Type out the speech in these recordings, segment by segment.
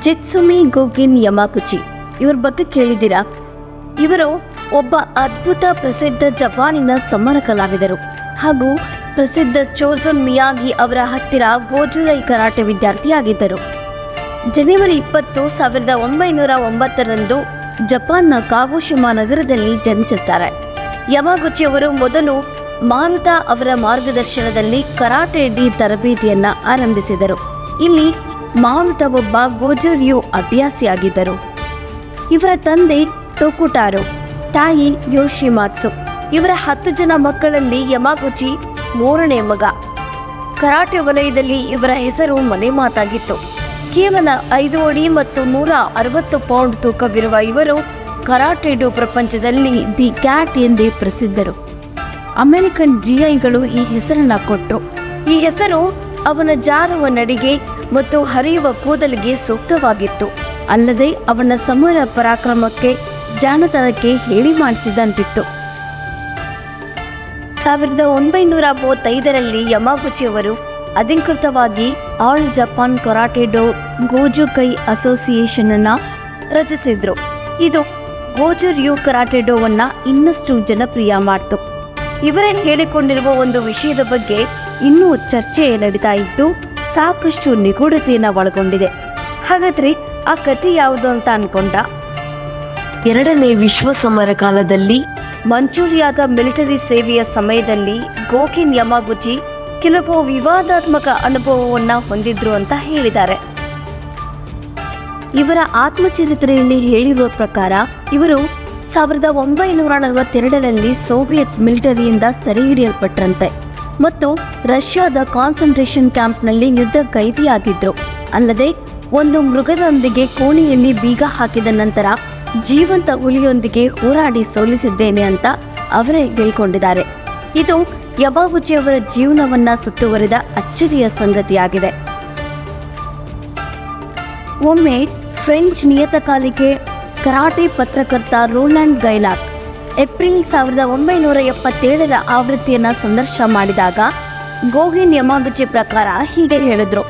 ಜಿತ್ಸುಮಿ ಗೋಗಿನ್ Yamaguchi ಇವರ ಬಗ್ಗೆ ಕೇಳಿದ್ದೀರಾ? ಇವರು ಒಬ್ಬ ಅದ್ಭುತ ಪ್ರಸಿದ್ಧ ಜಪಾನಿನ ಸಮರ ಕಲಾವಿದರು. ಹಾಗೂ ಪ್ರಸಿದ್ಧ ಚೋಸನ್ ಮಿಯಾಗಿ ಅವರ ಹತ್ತಿರ ಗೋಜುರೈ ಕರಾಟೆ ವಿದ್ಯಾರ್ಥಿಯಾಗಿದ್ದರು. ಜನವರಿ ಇಪ್ಪತ್ತು ಸಾವಿರದ ಒಂಬೈನೂರ ಒಂಬತ್ತರಂದು ಜಪಾನ್ನ ಕಾಗೋಶಿಮಾ ನಗರದಲ್ಲಿ ಜನಿಸುತ್ತಾರೆ ಯಮಾಗುಚಿ ಅವರು ಮೊದಲು ಮಾರುತ ಅವರ ಮಾರ್ಗದರ್ಶನದಲ್ಲಿ ಕರಾಟೆ ಡಿ ತರಬೇತಿಯನ್ನ ಆರಂಭಿಸಿದರು. ಇಲ್ಲಿ ಮಾರುತ ಒಬ್ಬ ಗೋಜುರ್ಯು ಅಭ್ಯಾಸಿಯಾಗಿದ್ದರು. ಇವರ ತಂದೆ ಟೊಕುಟಾರು, ತಾಯಿ ಯೋಶಿಮಾತ್ಸು. ಇವರ ಹತ್ತು ಜನ ಮಕ್ಕಳಲ್ಲಿ ಯಮಾಗುಚಿ ಮೂರನೇ ಮಗ. ಕರಾಟೆ ವಲಯದಲ್ಲಿ ಇವರ ಹೆಸರು ಮನೆ ಮಾತಾಗಿತ್ತು ಕೇವಲ ಐದು ಅಡಿ ಮತ್ತು ನೂರ ಅರವತ್ತು ಪೌಂಡ್ ತೂಕವಿರುವ ಇವರು ಕರಾಟೆಡು ಪ್ರಪಂಚದಲ್ಲಿ ದಿ ಕ್ಯಾಟ್ ಎಂದೇ ಪ್ರಸಿದ್ಧರು. ಅಮೆರಿಕನ್ ಜಿಐಗಳು ಈ ಹೆಸರನ್ನ ಕೊಟ್ಟರು ಈ ಹೆಸರು ಅವನ ಜಾರುವ ನಡಿಗೆ ಮತ್ತು ಹರಿಯುವ ಕೂದಲಿಗೆ ಸೂಕ್ತವಾಗಿತ್ತು. ಅಲ್ಲದೆ ಅವನ ಸಮರ ಪರಾಕ್ರಮಕ್ಕೆ ಜಾಣತನಕ್ಕೆ ಹೇಳಿ ಮಾಡಿಸಿದಂತಿತ್ತು. ಸಾವಿರದ ಒಂಬೈನೂರ ಮೂವತ್ತೈದರಲ್ಲಿ ಯಮಾಗುಚಿಯವರು ಅಧಿಕೃತವಾಗಿ all Japan karate do Gojukai association ಅನ್ನ ರಚಿಸಿದ್ರು. ಇದು ಗೋಜುರ್ಯು ಕರಾಟೆ ಡೋವನ್ನ ಇನ್ನಷ್ಟು ಜನಪ್ರಿಯ ಮಾಡ್ತು. ಇವರೇ ಹೇಳಿಕೊಂಡಿರುವ ಒಂದು ವಿಷಯದ ಬಗ್ಗೆ ಇನ್ನೂ ಚರ್ಚೆ ನಡೀತಾ ಇದ್ದು ಸಾಕಷ್ಟು ನಿಗೂಢತೆಯನ್ನು ಒಳಗೊಂಡಿದೆ. ಹಾಗಾದ್ರೆ ಆ ಕಥೆ ಯಾವುದು ಅಂತ ಅನ್ಕೊಂಡ? ಎರಡನೇ ವಿಶ್ವ ಸಮರ ಕಾಲದಲ್ಲಿ ಮಂಚೂರಿಯಾದ ಮಿಲಿಟರಿ ಸೇವೆಯ ಸಮಯದಲ್ಲಿ ಗೋಕಿನ್ ಯಮಾಗುಚಿ ಕೆಲವು ವಿವಾದಾತ್ಮಕ ಅನುಭವವನ್ನ ಹೊಂದಿದ್ರು ಅಂತ ಹೇಳಿದ್ದಾರೆ. ಇವರ ಆತ್ಮಚರಿತ್ರೆಯಲ್ಲಿ ಹೇಳಿರುವ ಪ್ರಕಾರ ಇವರು ಸಾವಿರದ ಒಂಬೈನೂರ ನಲವತ್ತೆರಡರಲ್ಲಿ ಸೋವಿಯತ್ ಮಿಲಿಟರಿಯಿಂದ ಸೆರೆಹಿಡಿಯಲ್ಪಟ್ರಂತೆ ಮತ್ತು ರಷ್ಯಾದ ಕಾನ್ಸಂಟ್ರೇಷನ್ ಕ್ಯಾಂಪ್ನಲ್ಲಿ ಯುದ್ಧ ಕೈದಿಯಾಗಿದ್ದರು ಅಲ್ಲದೆ, ಒಂದು ಮೃಗದೊಂದಿಗೆ ಕೋಣೆಯಲ್ಲಿ ಬೀಗ ಹಾಕಿದ ನಂತರ ಜೀವಂತ ಹುಲಿಯೊಂದಿಗೆ ಹೋರಾಡಿ ಸೋಲಿಸಿದ್ದೇನೆ ಅಂತ ಅವರೇ ಹೇಳ್ಕೊಂಡಿದ್ದಾರೆ. ಇದು ಯಮಾಗುಚಿಯವರ ಜೀವನವನ್ನ ಸುತ್ತುವರಿದ ಅಚ್ಚರಿಯ ಸಂಗತಿಯಾಗಿದೆ. ಒಮ್ಮೆ ಫ್ರೆಂಚ್ ನಿಯತಕಾಲಿಕೆ ಕರಾಟೆ ಪತ್ರಕರ್ತ ರೋಲ್ಯಾಂಡ್ ಗೈಲಾಕ್ ಏಪ್ರಿಲ್ ಸಾವಿರದ ಒಂಬೈನೂರ ಎಪ್ಪತ್ತೇಳರ ಆವೃತ್ತಿಯನ್ನು ಸಂದರ್ಶನ ಮಾಡಿದಾಗ ಗೋಹಿನ್ ಯಮಾಗುಚಿ ಪ್ರಕಾರ ಹೀಗೆ ಹೇಳಿದ್ರು.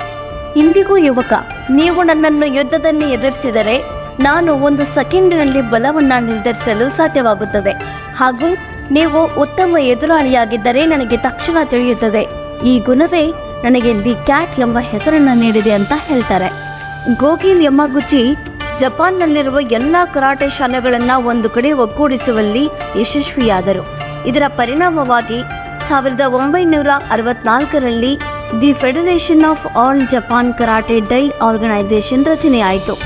ಇಂದಿಗೂ ಯುವಕ, ನೀವು ನನ್ನನ್ನು ಯುದ್ಧದಲ್ಲಿ ಎದುರಿಸಿದರೆ ನಾನು ಒಂದು ಸೆಕೆಂಡಿನಲ್ಲಿ ಬಲವನ್ನು ನಿರ್ಧರಿಸಲು ಸಾಧ್ಯವಾಗುತ್ತದೆ. ಹಾಗೂ ನೀವು ಉತ್ತಮ ಎದುರಾಳಿಯಾಗಿದ್ದರೆ ನನಗೆ ತಕ್ಷಣ ತಿಳಿಯುತ್ತದೆ. ಈ ಗುಣವೇ ನನಗೆ ದಿ ಕ್ಯಾಟ್ ಎಂಬ ಹೆಸರನ್ನು ನೀಡಿದೆ ಅಂತ ಹೇಳ್ತಾರೆ. ಗೋಗಿನ್ ಯಮಾಗುಚಿ ಜಪಾನ್ನಲ್ಲಿರುವ ಎಲ್ಲ ಕರಾಟೆ ಶಾಲೆಗಳನ್ನು ಒಂದು ಕಡೆ ಒಗ್ಗೂಡಿಸುವಲ್ಲಿ ಯಶಸ್ವಿಯಾದರು. ಇದರ ಪರಿಣಾಮವಾಗಿ ಸಾವಿರದ ಒಂಬೈನೂರ ಅರವತ್ನಾಲ್ಕರಲ್ಲಿ the federation of all Japan karate dye organisation ರಚನೆಯಾಯಿತು.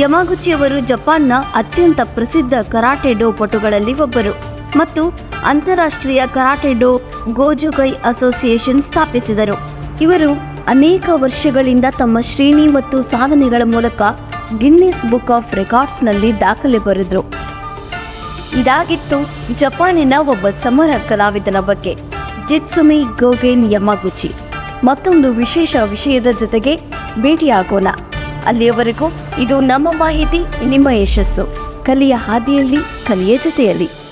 ಯಮಾಗುಚಿಯವರು ಜಪಾನ್ನ ಅತ್ಯಂತ ಪ್ರಸಿದ್ಧ ಕರಾಟೆ ಡೋ ಪಟುಗಳಲ್ಲಿ ಒಬ್ಬರು ಮತ್ತು ಅಂತಾರಾಷ್ಟ್ರೀಯ ಕರಾಟೆ ಡೋ ಗೋಜುಗೈ ಅಸೋಸಿಯೇಷನ್ ಸ್ಥಾಪಿಸಿದರು. ಇವರು ಅನೇಕ ವರ್ಷಗಳಿಂದ ತಮ್ಮ ಶ್ರೇಣಿ ಮತ್ತು ಸಾಧನೆಗಳ ಮೂಲಕ ಗಿನ್ನಿಸ್ ಬುಕ್ ಆಫ್ ರೆಕಾರ್ಡ್ಸ್ನಲ್ಲಿ ದಾಖಲೆ ಬರೆದ್ರು. ಇದಾಗಿತ್ತು ಜಪಾನಿನ ಒಬ್ಬ ಸಮರ ಕಲಾವಿದನ ಬಗ್ಗೆ. ಜಿತ್ಸುಮಿ ಗೋಗೇನ್ ಯಮಗುಚಿ. ಮತ್ತೊಂದು ವಿಶೇಷ ವಿಷಯದ ಜೊತೆಗೆ ಭೇಟಿಯಾಗೋಣ. ಅಲ್ಲಿಯವರೆಗೂ ಇದು ನಮ್ಮ ಮಾಹಿತಿ, ನಿಮ್ಮ ಯಶಸ್ಸು. ಕಲಿಯ ಹಾದಿಯಲ್ಲಿ, ಕಲಿಯ ಜೊತೆಯಲ್ಲಿ.